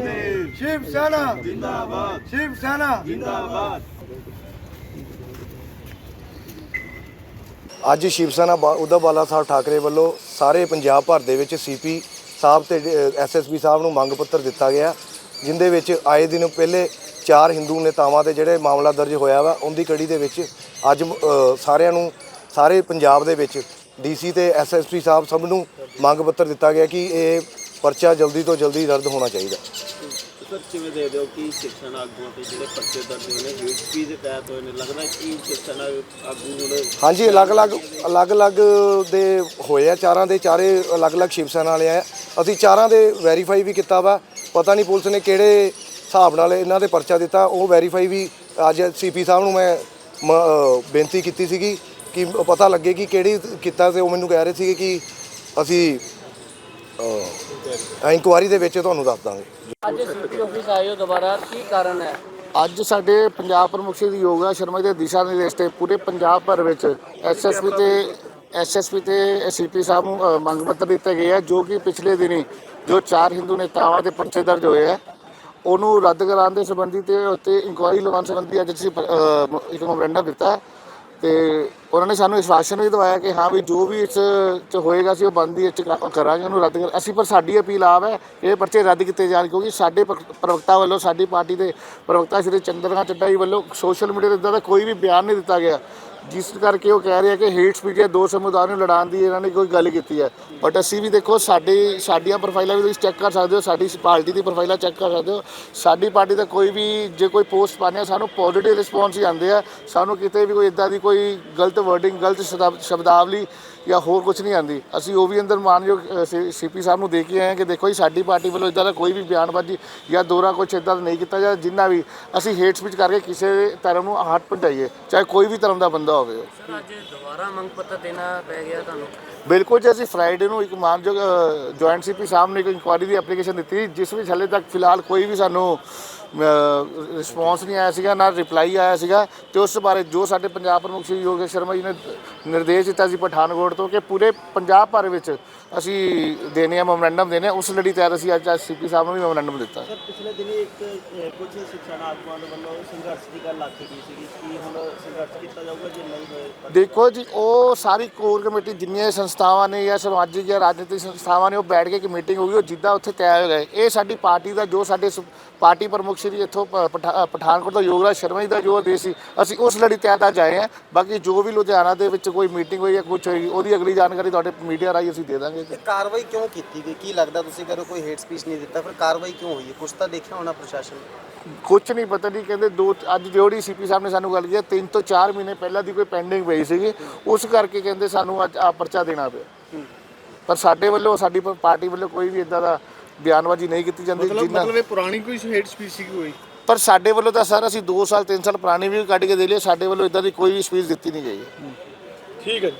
ਦੇ ਸ਼ਿਵ ਸੈਨਾ। ਜਿੰਦਾਬਾਦ। ਸ਼ਿਵ ਸੈਨਾ। ਅੱਜ ਸ਼ਿਵ ਸੈਨਾ ਉਧਾ ਬਾਲਾ ਸਾਹਿਬ ਠਾਕਰੇ ਵੱਲੋਂ ਸਾਰੇ ਪੰਜਾਬ ਭਰ ਦੇ ਵਿੱਚ ਸੀਪੀ ਸਾਹਿਬ ਤੇ ਐਸਐਸਪੀ ਸਾਹਿਬ ਨੂੰ ਮੰਗ ਪੱਤਰ ਦਿੱਤਾ ਗਿਆ ਜਿੰਦੇ ਵਿੱਚ ਆਏ ਦਿਨ ਪਹਿਲੇ ਚਾਰ ਹਿੰਦੂ ਨੇਤਾਵਾਂ ਦੇ ਜਿਹੜੇ ਮਾਮਲਾ ਦਰਜ ਹੋਇਆ ਵਾ ਉਹਦੀ ਕੜੀ ਦੇ ਵਿੱਚ ਅੱਜ ਸਾਰਿਆਂ ਨੂੰ ਸਾਰੇ ਪੰਜਾਬ ਦੇ ਵਿੱਚ ਡੀਸੀ ਤੇ ਐਸਐਸਪੀ ਸਾਹਿਬ ਸਭ ਨੂੰ ਮੰਗ ਪੱਤਰ ਦਿੱਤਾ ਗਿਆ ਕਿ ਇਹ ਪਰਚਾ ਜਲਦੀ ਤੋਂ ਜਲਦੀ ਰੱਦ ਹੋਣਾ ਚਾਹੀਦਾ। ਸਰ ਕਿਵੇਂ ਦੇ ਦਿਓ ਕਿ ਸਿੱਖਣ ਆਗੂਆਂ ਤੇ ਜਿਹੜੇ ਪਰਚੇ ਦਰਜ ਹੋਏ ਨੇ ਹੇਟ ਸਪੀਚ ਦੇ ਤਹਿਤ ਹੋਏ ਨੇ ਲੱਗਦਾ ਕਿ ਸਿੱਖਣ ਆਗੂ ਹੁਣ ਹਾਂਜੀ ਅਲੱਗ-ਅਲੱਗ ਅਲੱਗ-ਅਲੱਗ ਦੇ ਹੋਏ ਆ ਚਾਰਾਂ ਦੇ ਚਾਰੇ ਅਲੱਗ-ਅਲੱਗ ਸ਼ਿਵ ਸੈਨਾ ਵਾਲੇ ਆ। ਅਸੀਂ ਚਾਰਾਂ ਦੇ ਵੈਰੀਫਾਈ ਵੀ ਕੀਤਾ ਵਾ। ਪਤਾ ਨਹੀਂ ਪੁਲਿਸ ਨੇ ਕਿਹੜੇ ਹਿਸਾਬ ਨਾਲ ਇਹਨਾਂ ਦੇ ਪਰਚਾ ਦਿੱਤਾ। ਉਹ ਵੈਰੀਫਾਈ ਵੀ ਅੱਜ ਸੀਪੀ ਸਾਹਿਬ ਨੂੰ ਮੈਂ ਬੇਨਤੀ ਕੀਤੀ ਸੀਗੀ ਕਿ ਪਤਾ ਲੱਗੇ ਕਿ ਕਿਹੜੀ ਕੀਤਾ ਤੇ ਉਹ ਮੈਨੂੰ ਕਹਿ ਰਹੇ ਸੀਗੇ ਕਿ ਅਸੀਂ ਇਨਕੁਆਰੀ ਦੇ ਵਿੱਚ ਤੁਹਾਨੂੰ ਦੱਸ ਦਾਂਗੇ। ਅੱਜ ਸਿਟੀ ਆਫਿਸ ਆਏ ਹੋ ਦੁਬਾਰਾ ਕੀ ਕਾਰਨ ਹੈ? ਅੱਜ ਸਾਡੇ ਪੰਜਾਬ ਪ੍ਰਮੁੱਖ ਸ਼੍ਰੀ ਯੋਗਾ ਸ਼ਰਮਾ ਦੇ ਦਿਸ਼ਾ ਨਿਰਦੇਸ਼ ਤੇ ਪੂਰੇ ਪੰਜਾਬ ਭਰ ਵਿੱਚ ਐਸਐਸਪੀ ਤੇ ਐਸਐਸਪੀ ਤੇ ਸੀਪੀ ਸਾਹਿਬ ਨੂੰ ਅ, ਮੰਗ ਪੱਤਰ ਦਿੱਤੇ ਗਏ ਆ ਜੋ ਕਿ ਪਿਛਲੇ ਦਿਨੀ ਜੋ ਚਾਰ ਹਿੰਦੂ ਨੇਤਾਵਾਂ ਦੇ ਪਰਚੇ ਦਰਜ ਹੋਏ ਆ ਉਹਨੂੰ ਰੱਦ ਕਰਾਉਣ ਦੇ ਸੰਬੰਧੀ ਤੇ ਉੱਤੇ ਇਨਕੁਆਇਰੀ ਲਗਾਉਣ ਸੰਬੰਧੀ ਅੱਜ ਅਸੀਂ ਅ, ਇੱਕ ਮੈਮੋਰੈਂਡਮ ਦਿੱਤਾ ਹੈ। ਤੇ ਉਹਨਾਂ ਨੇ ਸਾਨੂੰ ਵਿਸ਼ਵਾਸਨ ਵੀ ਦਵਾਇਆ ਕਿ ਹਾਂ ਵੀ ਜੋ ਵੀ ਇਸ ਚ ਹੋਏਗਾ ਅਸੀਂ ਉਹ ਬੰਦੀ ਇਹ 'ਚ ਕਰਾਂਗੇ, ਉਹਨੂੰ ਰੱਦ ਕਰ ਅਸੀਂ ਪਰ ਸਾਡੀ ਅਪੀਲ ਆਪ ਹੈ ਕਿ ਇਹ ਪਰਚੇ ਰੱਦ ਕੀਤੇ ਜਾਣ ਕਿਉਂਕਿ ਸਾਡੇ ਪ੍ਰ- ਪ੍ਰਵਕਤਾ ਵੱਲੋਂ, ਸਾਡੀ ਪਾਰਟੀ ਦੇ ਪ੍ਰਵਕਤਾ ਸ਼੍ਰੀ ਚੰਦਰਨਾ ਚੱਡਾ ਜੀ ਵੱਲੋਂ ਸੋਸ਼ਲ ਮੀਡੀਆ ਤੇ ਇਦਾਂ ਦਾ ਕੋਈ ਵੀ ਬਿਆਨ ਨਹੀਂ ਦਿੱਤਾ ਗਿਆ। ਜਿਸ ਕਰਕੇ ਉਹ ਕਹਿ ਰਿਹਾ ਕਿ ਹੇਟ ਸਪੀਚ ਹੈ ਦੋ ਸਮੁਦਾਇ ਨੂੰ ਲੜਾਉਣ ਦੀ ਇਹਨਾਂ ਨੇ ਕੋਈ ਗੱਲ ਕੀਤੀ ਹੈ। ਬਟ ਅਸੀਂ ਵੀ ਦੇਖੋ, ਸਾਡੀ, ਸਾਡੀਆਂ ਪ੍ਰੋਫਾਈਲਾਂ ਵੀ ਤੁਸੀਂ ਚੈੱਕ ਕਰ ਸਕਦੇ ਹੋ, ਸਾਡੀ ਪਾਰਟੀ ਦੀ ਪ੍ਰੋਫਾਈਲਾਂ ਚੈੱਕ ਕਰ ਸਕਦੇ ਹੋ। ਸਾਡੀ ਪਾਰਟੀ ਦਾ ਕੋਈ ਵੀ, ਜੇ ਕੋਈ ਪੋਸਟ ਪਾਉਂਦੇ ਆ, ਸਾਨੂੰ ਪੋਜ਼ਿਟਿਵ ਰਿਸਪੌਂਸ ਹੀ ਆਉਂਦੇ ਆ। ਸਾਨੂੰ ਕਿਤੇ ਵੀ ਕੋਈ ਇਦਾਂ ਦੀ ਕੋਈ ਗਲਤ ਵਰਡਿੰਗ ਗਲਤ ਸ਼ਬਦਾਵਲੀ ਜਾਂ ਹੋਰ ਕੁਝ ਨਹੀਂ ਆਉਂਦੀ। ਅਸੀਂ ਉਹ ਵੀ ਅੰਦਰ ਮਾਨਯੋਗ ਸੀਪੀ ਸਾਹਿਬ ਨੂੰ ਦੇ ਕੇ ਆਏ ਹਾਂ ਕਿ ਦੇਖੋ ਜੀ, ਸਾਡੀ ਪਾਰਟੀ ਵੱਲੋਂ ਇਦਾਂ ਦਾ ਕੋਈ ਵੀ ਬਿਆਨਬਾਜ਼ੀ ਜਾਂ ਦੋਰਾ ਕੁਛ ਇਦਾਂ ਦਾ ਨਹੀਂ ਕੀਤਾ ਜਾਂ, ਜਿੰਨਾ ਵੀ ਅਸੀਂ ਹੇਟ ਸਪੀਚ ਕਰਕੇ ਕਿਸੇ ਧਰਮ ਨੂੰ ਹੱਥ ਪਹੁੰਚਾਈਏ, ਚਾਹੇ ਕੋਈ ਵੀ ਧਰਮ ਦਾ ਬੰਦਾ ਹੋਵੇ। ਸਰ ਅੱਜ ਦੁਬਾਰਾ ਮੰਗ ਪੱਤਰ ਦੇਣਾ ਪੈ ਗਿਆ ਤੁਹਾਨੂੰ ਬਿਲਕੁਲ ਜੀ ਅਸੀਂ ਫਰਾਈਡੇ ਨੂੰ ਇੱਕ ਮਾਨਯੋਗ ਜੁਆਇੰਟ ਸੀਪੀ ਸਾਹਿਬ ਨੇ ਇੱਕ ਇਨਕੁਆਇਰੀ ਦੀ ਐਪਲੀਕੇਸ਼ਨ ਦਿੱਤੀ ਜਿਸ ਵਿੱਚ ਹਲੇ ਤੱਕ ਫਿਲਹਾਲ ਕੋਈ ਵੀ ਸਾਨੂੰ ਰਿਸਪੌਂਸ ਨਹੀਂ ਆਇਆ ਸੀਗਾ ਨਾ ਰਿਪਲਾਈ ਆਇਆ ਸੀਗਾ ਤੇ ਉਸ ਬਾਰੇ ਜੋ ਸਾਡੇ ਪੰਜਾਬ ਪ੍ਰਮੁੱਖ ਸ਼੍ਰੀ ਯੋਗੇਸ਼ ਸ਼ਰਮਾ ਜੀ ਨੇ ਨਿਰਦੇਸ਼ ਦਿੱਤਾ ਸੀ ਪਠਾਨਕੋਟ ਤੋਂ ਕਿ ਪੂਰੇ ਪੰਜਾਬ ਭਰ ਵਿੱਚ ਅਸੀਂ ਦੇਣੇ ਆ ਮੈਮੋਰੈਂਡਮ ਦੇਣੇ ਆ ਉਸ ਲੜੀ ਤਹਿਤ ਅਸੀਂ ਅੱਜ ਸੀਪੀ ਸਾਹਿਬ ਨੂੰ ਵੀ ਮੈਮੋਰੈਂਡਮ ਦਿੱਤਾ ਸਰ ਪਿਛਲੇ ਦਿਨੀ ਇੱਕ ਕੁਝ ਸਿੱਖਣ ਆਗੂਆਂ ਦੇ ਵੱਲੋਂ ਸੰਘਰਸ਼ ਦੀ ਗੱਲ ਆਖੀ ਗਈ ਸੀਗੀ ਕਿ ਹੁਣ ਸੰਘਰਸ਼ ਕੀਤਾ ਜਾਊਗਾ ਜੇ ਦੇਖੋ ਜੀ, ਉਹ ਸਾਰੀ ਕੋਰ ਕਮੇਟੀ ਜਿੰਨੀਆਂ ਸੰਸਥਾਵਾਂ ਨੇ ਜਾਂ ਸਮਾਜਿਕ ਜਾਂ ਰਾਜਨੀਤਿਕ ਸੰਸਥਾਵਾਂ ਨੇ, ਉਹ ਬੈਠ ਕੇ ਇੱਕ ਮੀਟਿੰਗ ਹੋ ਗਈ, ਉਹ ਜਿੱਦਾਂ ਉੱਥੇ ਤੈਅ ਹੋ ਗਏ। ਇਹ ਸਾਡੀ ਪਾਰਟੀ ਦਾ ਜੋ ਸਾਡੇ ਸ- ਪਾਰਟੀ ਪ੍ਰਮੁੱਖ ਸ਼੍ਰੀ ਇੱਥੋਂ ਪ- ਪਠਾ- ਪਠਾਨਕੋਟ ਦਾ ਯੋਗਰਾਜ ਸ਼ਰਮਾ ਜੀ ਦਾ ਜੋ ਆਦੇਸ਼ ਸੀ, ਅਸੀਂ ਉਸ ਲੜੀ ਤੈਅ ਅੱਜ ਆਏ ਹਾਂ। ਬਾਕੀ ਜੋ ਵੀ ਲੁਧਿਆਣਾ ਦੇ ਵਿੱਚ ਕੋਈ ਮੀਟਿੰਗ ਹੋਈ ਜਾਂ ਕੁਝ ਹੋਈ, ਉਹਦੀ ਅਗਲੀ ਜਾਣਕਾਰੀ ਤੁਹਾਡੇ ਮੀਡੀਆ ਰਾਹੀਂ ਅਸੀਂ ਦੇ ਦਾਂਗੇ। ਕਾਰਵਾਈ ਕਿਉਂ ਕੀਤੀ ਗਈ? ਕੀ ਲੱਗਦਾ ਤੁਸੀਂ ਕਰੋ, ਕੋਈ ਹੇਟ ਸਪੀਚ ਨਹੀਂ ਦਿੱਤਾ, ਫਿਰ ਕਾਰਵਾਈ ਕਿਉਂ ਹੋਈ? ਹੈ ਕੁਝ ਤਾਂ ਦੇਖਿਆ ਹੋਣਾ ਪ੍ਰਸ਼ਾਸਨ ਕੁਝ ਨਹੀਂ ਪਤਾ ਨਹੀਂ ਕਹਿੰਦੇ ਦੋ ਅੱਜ ਜਿਹੜੀ ਸੀਪੀ ਸਾਹਿਬ ਨੇ ਸਾਨੂੰ ਗੱਲ ਕੀਤੀ ਤਿੰਨ ਤੋਂ 4 ਮਹੀਨੇ ਪਹਿਲਾਂ ਦੀ ਕੋਈ ਪੈਂਡਿੰਗ ਪਈ ਸੀਗੀ ਉਸ ਕਰਕੇ ਕਹਿੰਦੇ ਸਾਨੂੰ ਅੱਜ ਆ ਪਰਚਾ ਦੇਣਾ ਪਿਆ। ਪਰ ਸਾਡੇ ਵੱਲੋਂ ਸਾਡੀ ਪਾਰਟੀ ਵੱਲੋਂ ਕੋਈ ਵੀ ਇਦਾਂ ਦਾ ਬਿਆਨਬਾਜ਼ੀ ਨਹੀਂ ਕੀਤੀ ਜਾਂਦੀ ਜਿੰਨਾ ਮਤਲਬ ਇਹ ਪੁਰਾਣੀ ਕੋਈ ਹੇਟ ਸਪੀਚ ਸੀ ਕੋਈ? ਪਰ ਸਾਡੇ ਵੱਲੋਂ ਤਾਂ ਸਰ ਅਸੀਂ 2 ਸਾਲ 3 ਸਾਲ ਪੁਰਾਣੀ ਵੀ ਕੱਢ ਕੇ ਦੇ ਲਈ ਸਾਡੇ ਵੱਲੋਂ ਇਦਾਂ ਦੀ ਕੋਈ ਵੀ ਸਪੀਚ ਦਿੱਤੀ ਨਹੀਂ ਗਈ। ਠੀਕ ਹੈ